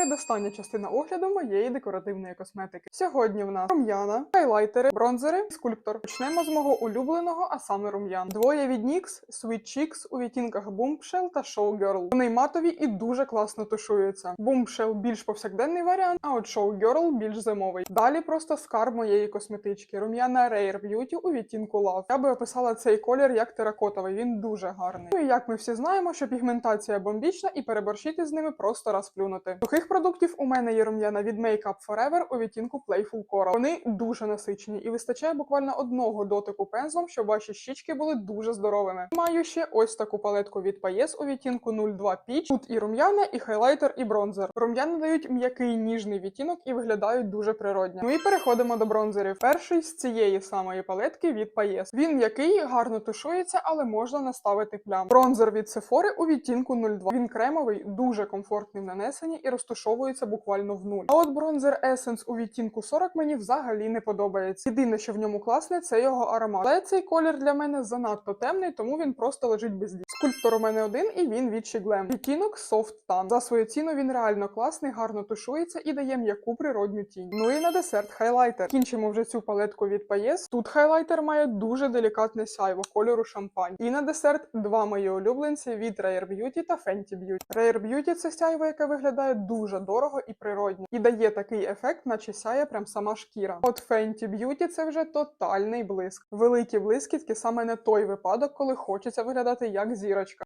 передостання частина огляду моєї декоративної косметики. Сьогодні в нас рум'яна, хайлайтери, бронзери, скульптор. Почнемо з мого улюбленого, а саме рум'ян. Двоє від NYX, Sweet Cheeks у відтінках Bombshell та Showgirl. Вони матові і дуже класно тушуються. Bombshell більш повсякденний варіант, а от Showgirl більш зимовий. Далі просто скарб моєї косметички. Рум'яна Rare Beauty у відтінку Love. Я би описала цей колір як теракотовий. Він дуже гарний. Ну і як ми всі знаємо, що пігментація бомбічна і переборщити з ними просто розплюнути. Сухих продуктів у мене є рум'яна від Makeup Forever у відтінку Playful Coral. Вони дуже насичені і вистачає буквально одного дотику пензлом, щоб ваші щічки були дуже здоровими. Маю ще ось таку палетку від Payes у відтінку 02 Peach. Тут і рум'яна, і хайлайтер, і бронзер. Рум'яна дають м'який ніжний відтінок і виглядають дуже природньо. Ну і переходимо до бронзерів. Перший з цієї самої палетки від Payes. Він м'який, гарно тушується, але можна наставити плям. Бронзер від Sephora у відтінку 02. Він кремовий, дуже комфортний в нанесенні і розтушовується буквально в нуль. А от бронзер Essence у відтінку 40 мені взагалі не подобається. Єдине, що в ньому класне, це його аромат. Але цей колір для мене занадто темний, тому він просто лежить без дій. Скульптор у мене один, і він від Glam. Відтінок Soft Tan. За свою ціну він реально класний, гарно тушується і дає м'яку природню тінь. Ну і на десерт хайлайтер. Кінчимо вже цю палетку від Payes. Тут хайлайтер має дуже делікатне сяйво кольору шампань. І на десерт два мої улюбленці від Rare Beauty та Fenty Beauty. Rare Beauty – це сяйво, яке виглядає дуже дорого і природньо, і дає такий ефект, наче сяє прям сама шкіра. От Fenty Beauty – це вже тотальний блиск. Великі блискітки саме не той випадок, коли хочеться виглядати як зірочка.